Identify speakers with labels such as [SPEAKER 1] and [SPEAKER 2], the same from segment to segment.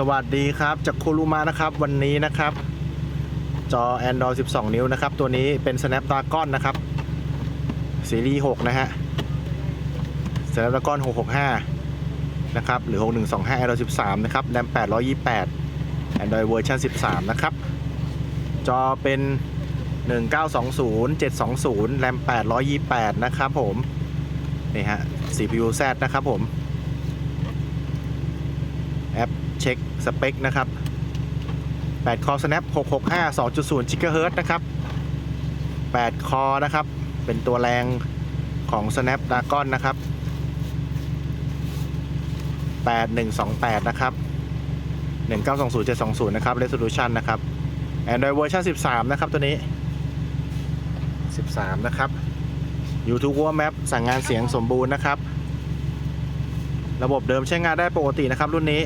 [SPEAKER 1] สวัสดีครับจากโคลูมานะครับวันนี้นะครับ จอ Android 12 นิ้วนะครับ ตัวนี้เป็น Snapdragon นะครับซีรีส์6นะฮะ Snapdragon 665 นะครับ หรือ 6125 Android 13 นะครับ RAM 828 Android เวอร์ชัน13 นะครับ จอเป็น 1920 720 RAM 828 นะครับผม นี่ฮะ CPU Z นะครับผม แอปเช็คสเปคนะครับ8คอ Snap 665 2.0 GHz นะครับ 8 คอ นะครับ เป็นตัวแรงของ Snapdragon นะครับ 8128 นะครับ 1920 720 นะครับ Resolution นะครับ Android เวอร์ชัน13 นะครับ ตัวนี้ 13 นะครับ YouTube Google Map สั่งงานเสียงสมบูรณ์นะครับ ระบบเดิมใช้งานได้ปกตินะครับ รุ่นนี้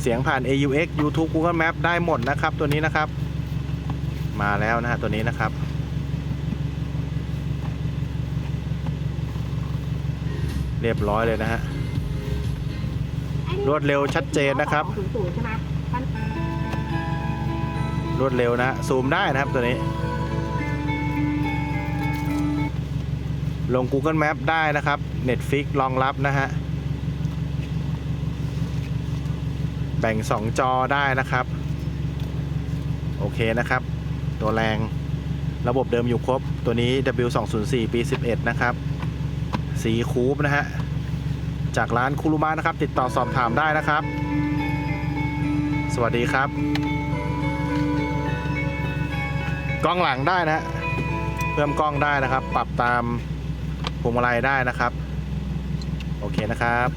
[SPEAKER 1] เสียงผ่าน AUX YouTube Google Map ได้หมดนะครับ ตัวนี้นะครับ มาแล้วนะฮะตัวนี้นะครับ เรียบร้อยเลยนะฮะรวดเร็วชัดเจนนะครับ
[SPEAKER 2] ศูนย์ศูนย์ใช่ไหมท่าน
[SPEAKER 1] รวดเร็วนะฮะซูมได้นะครับตัวนี้ ลง Google Map ได้นะครับ Netflix รองรับนะฮะ แบ่ง 2 จอได้นะครับ โอเคนะครับ ตัวแรงระบบเดิมอยู่ครบ ตัวนี้ W204 ปี 11 นะครับ สีคูปนะฮะ จากร้านคุรุมะนะครับ ติดต่อสอบถามได้นะครับ สวัสดีครับ กล้องหลังได้นะ เพิ่มกล้องได้นะครับ ปรับตามพวงมาลัยได้นะครับ โอเคนะครับ